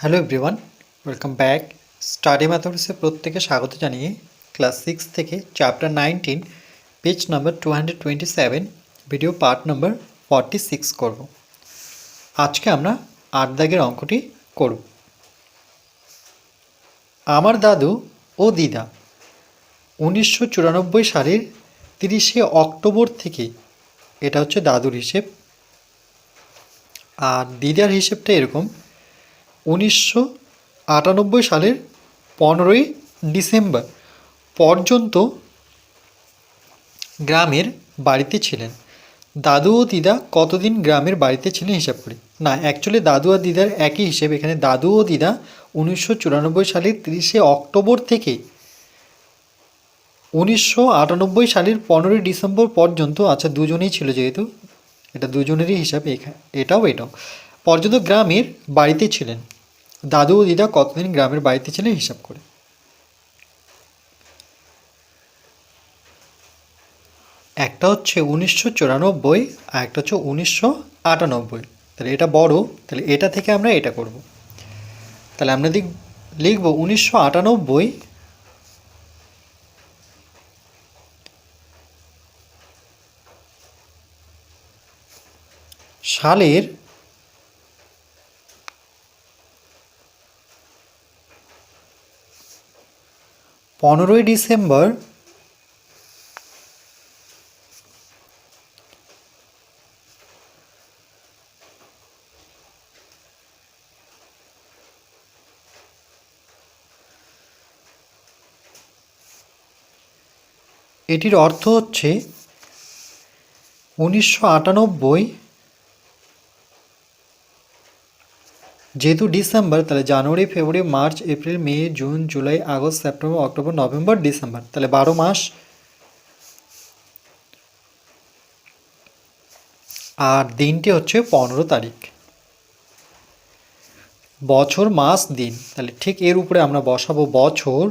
Hello everyone welcome back study ম্যাথমেটিক্সে প্রত্যেকে স্বাগত জানিয়ে ক্লাস সিক্স থেকে chapter nineteen page number two hundred twenty seven video part number forty six করব। আজকে আমরা আট দাগের অঙ্কটি করব। আমার দাদু ও দিদা উনিশশো চুরানব্বই সালের তিরিশে অক্টোবর থেকে, এটা হচ্ছে দাদুর হিসেব। আর দিদার হিসেবটা এরকম উনিশশো আটানব্বই সালের পনেরোই ডিসেম্বর পর্যন্ত গ্রামের বাড়িতে ছিলেন। দাদু ও দিদা কতদিন গ্রামের বাড়িতে ছিলেন হিসাব করি। না অ্যাকচুয়ালি দাদু আর দিদার একই হিসেব। এখানে দাদু ও দিদা উনিশশো চুরানব্বই সালের তিরিশে অক্টোবর থেকে উনিশশো আটানব্বই সালের পনেরোই ডিসেম্বর পর্যন্ত আচ্ছা দুজনেই ছিল যেহেতু, এটা দুজনেরই হিসাব এটাও এটাও, পর্যন্ত গ্রামের বাড়িতে ছিলেন। দাদু ও দিদা কতদিন গ্রামের বাড়িতে ছিলেন হিসাব করে? একটা হচ্ছে উনিশশো চুরানব্বই আর একটা হচ্ছে উনিশশো আটানব্বই। তাহলে এটা বড়, তাহলে এটা থেকে আমরা এটা করব। তাহলে আমরা দিক লিখব উনিশশো আটানব্বই। সালের পনেরোই ডিসেম্বর এটির অর্থ হচ্ছে উনিশশো আটানব্বই যেহেতু ডিসেম্বর, তাহলে জানুয়ারি, ফেব্রুয়ারি, মার্চ, এপ্রিল, মে, June, July, August, September, October, November, December. তাহলে বারো মাস। আর দিনটি হচ্ছে পনেরো তারিখ। বছর, মাস, দিন। তাহলে ঠিক এর উপরে আমরা বসাবো বছর।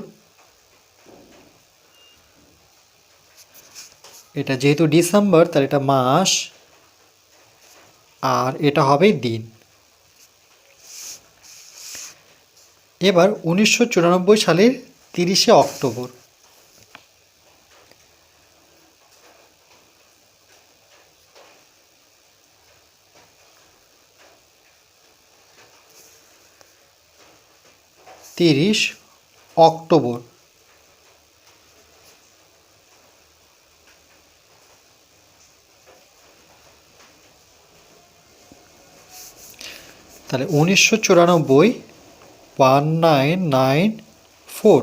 এটা যেহেতু ডিসেম্বর, তাহলে এটা মাস। আর এটা হবে দিন। এবার উনিশশো চুরানব্বই সালের তিরিশে অক্টোবর। তিরিশ অক্টোবর। তাহলে উনিশশো চুরানব্বই one nine nine four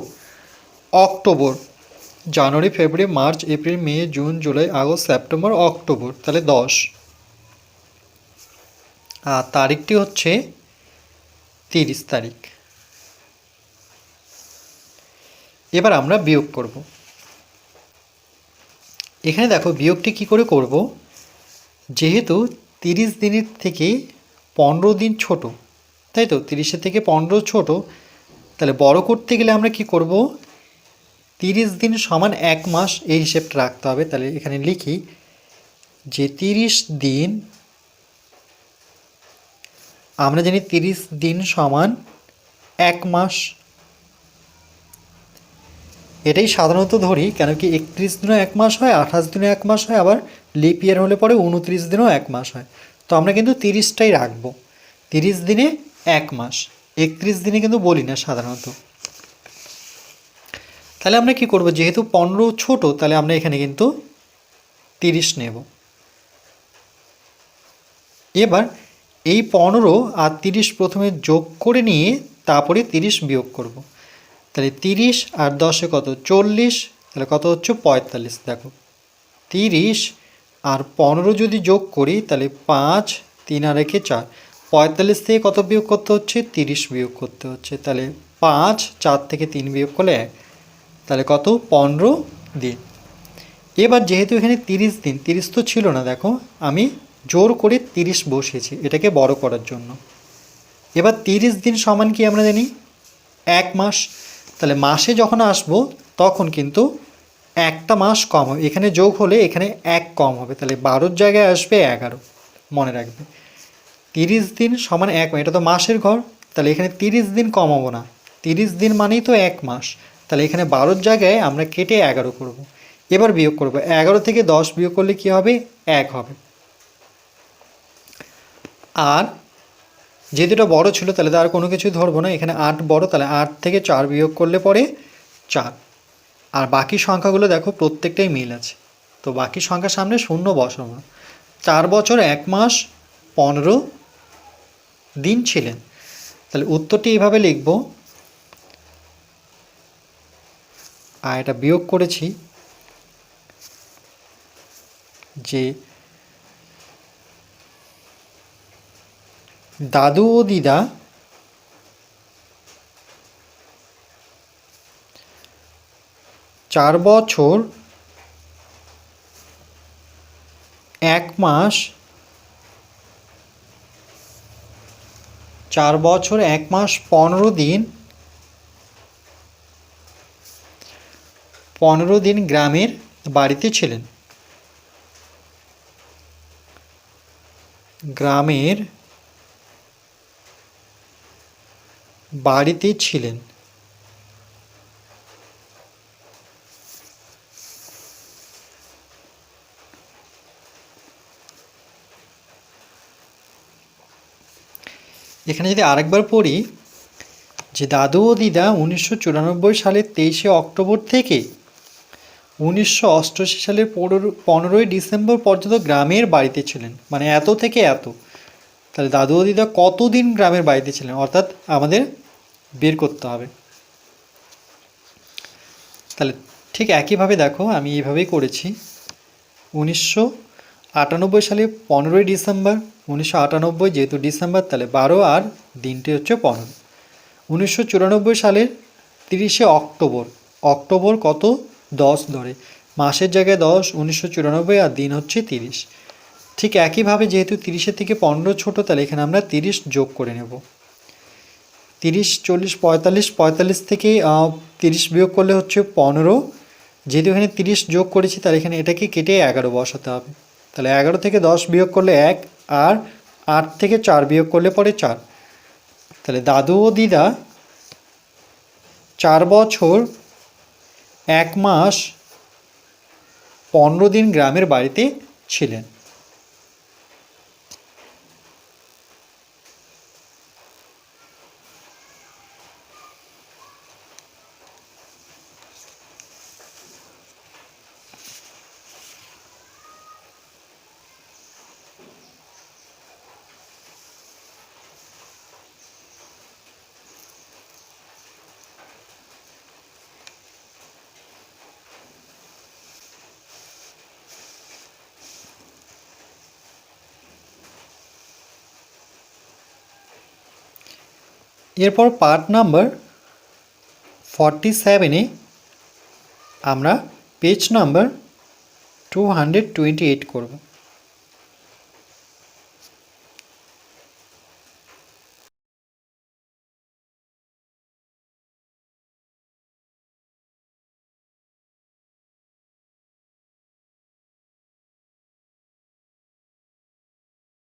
October, জানুয়ারি, ফেব্রুয়ারি, মার্চ, এপ্রিল, মে, June, July, August, September, October, তাহলে দশ। আর তারিখটি হচ্ছে তিরিশ তারিখ। এবার আমরা বিয়োগ করব। এখানে দেখো বিয়োগটি কি করে করব? যেহেতু তিরিশ দিনের থেকে পনেরো দিন ছোট তাই তো? তিরিশের থেকে পনেরো ছোট। তাহলে বড় করতে গেলে আমরা কি করব? তিরিশ দিন সমান এক মাস এই হিসেবটা রাখতে হবে। তাহলে এখানে লিখি যে তিরিশ দিন, আমরা জানি তিরিশ দিন সমান এক মাস। এটাই সাধারণত ধরি, কেন কি একত্রিশ দিনও এক মাস হয়, আঠাশ দিনও এক মাস হয়, আবার লিপ ইয়ার হলে পরে উনত্রিশ দিনও এক মাস হয়। তো আমরা কিন্তু তিরিশটাই রাখব। তিরিশ দিনে এক মাস। একত্রিশ দিনে কিন্তু বলি না সাধারণত। তাহলে আমরা কি করব? যেহেতু পনেরো ছোট, তাহলে আমরা এখানে কিন্তু তিরিশ নেব। এবার এই পনেরো আর তিরিশ প্রথমে যোগ করে নিয়ে তারপরে তিরিশ বিয়োগ করব। তাহলে তিরিশ আর দশে কত? চল্লিশ। তাহলে কত হচ্ছে? পঁয়তাল্লিশ। দেখো, তিরিশ আর পনেরো যদি যোগ করি, তাহলে পাঁচ, তিন আর একে চার। পঁয়তাল্লিশ থেকে কত বিয়োগ করতে হচ্ছে? তিরিশ বিয়োগ করতে হচ্ছে। তাহলে পাঁচ, চার থেকে তিন বিয়োগ করলে তাহলে কত? পনেরো দিন। এবার যেহেতু এখানে তিরিশ দিন, তিরিশ তো ছিল না, দেখো, আমি জোর করে তিরিশ বসিয়েছি, এটাকে বড় করার জন্য। এবার তিরিশ দিন সমান কি আমরা জানি? এক মাস। তাহলে মাসে যখন আসব, তখন কিন্তু একটা মাস কম হবে। এখানে যোগ হলে এখানে এক কম হবে। তাহলে বারোর জায়গায় আসবে এগারো। মনে রাখবে। তিরিশ দিন সমান এক মাস, এটা তো মাসের ঘর, তাহলে এখানে তিরিশ দিন কমাবো না। তিরিশ দিন মানেই তো এক মাস, তাহলে এখানে বারোর জায়গায় আমরা কেটে এগারো করব। এবার বিয়োগ করব, এগারো থেকে দশ বিয়োগ করলে কি হবে? এক হবে। আর যে দুটো বড় ছিল, তাহলে তো আর কোনো কিছু ধরবো না, এখানে আট বড়, তাহলে আট থেকে চার বিয়োগ করলে পরে চার। আর বাকি সংখ্যাগুলো দেখো, প্রত্যেকটাই মিল আছে। তো বাকি সংখ্যার সামনে শূন্য বসাবো। না চার বছর এক মাস, পনেরো দিন ছিলেন। তাহলে উত্তরটি এইভাবে লিখব। আর এটা বিয়োগ করেছি। যে দাদু ও দিদা চার বছর, এক মাস চার বছর এক মাস পনেরো দিন। পনেরো দিন গ্রামের বাড়িতে ছিলেন। গ্রামের বাড়িতে ছিলেন। এখানে যদি আরেকবার পড়ি, যে দাদু ও দিদা উনিশশো চুরানব্বই সালের তেইশে অক্টোবর থেকে উনিশশো অষ্টআশি সালের পনেরো, পনেরোই ডিসেম্বর পর্যন্ত গ্রামের বাড়িতে ছিলেন। মানে এত থেকে এত। তাহলে দাদু ও দিদা কতদিন গ্রামের বাড়িতে ছিলেন? অর্থাৎ আমাদের বের করতে হবে। তাহলে ঠিক একইভাবে দেখো, আমি এইভাবেই করেছি। উনিশশো আটানব্বই সালে পনেরোই ডিসেম্বর উনিশশো আটানব্বই যেহেতু ডিসেম্বর, তাহলে বারো আর দিনটি হচ্ছে পনেরো। উনিশশো চুরানব্বই সালের তিরিশে অক্টোবর অক্টোবর কত? দশ ধরে। মাসের জায়গায় দশ, উনিশশো চুরানব্বই আর দিন হচ্ছে তিরিশ। ঠিক একইভাবে যেহেতু তিরিশের থেকে পনেরো ছোটো, তাহলে এখানে আমরা তিরিশ যোগ করে নেব। তিরিশ, চল্লিশ, পঁয়তাল্লিশ পঁয়তাল্লিশ থেকে তিরিশ বিয়োগ করলে হচ্ছে পনেরো। যেহেতু এখানে তিরিশ যোগ করেছি, তাহলে এখানে এটাকে কেটে এগারো বসাতে হবে। তাহলে এগারো থেকে দশ বিয়োগ করলে এক আর আট থেকে চার বিয়োগ করলে পরে চার। তাহলে দাদু ও দিদা চার বছর, এক মাস, পনেরো দিন গ্রামের বাড়িতে ছিলেন। এরপর পার্ট নাম্বার ফর্টি সেভেনে আমরা page number two hundred twenty eight করব।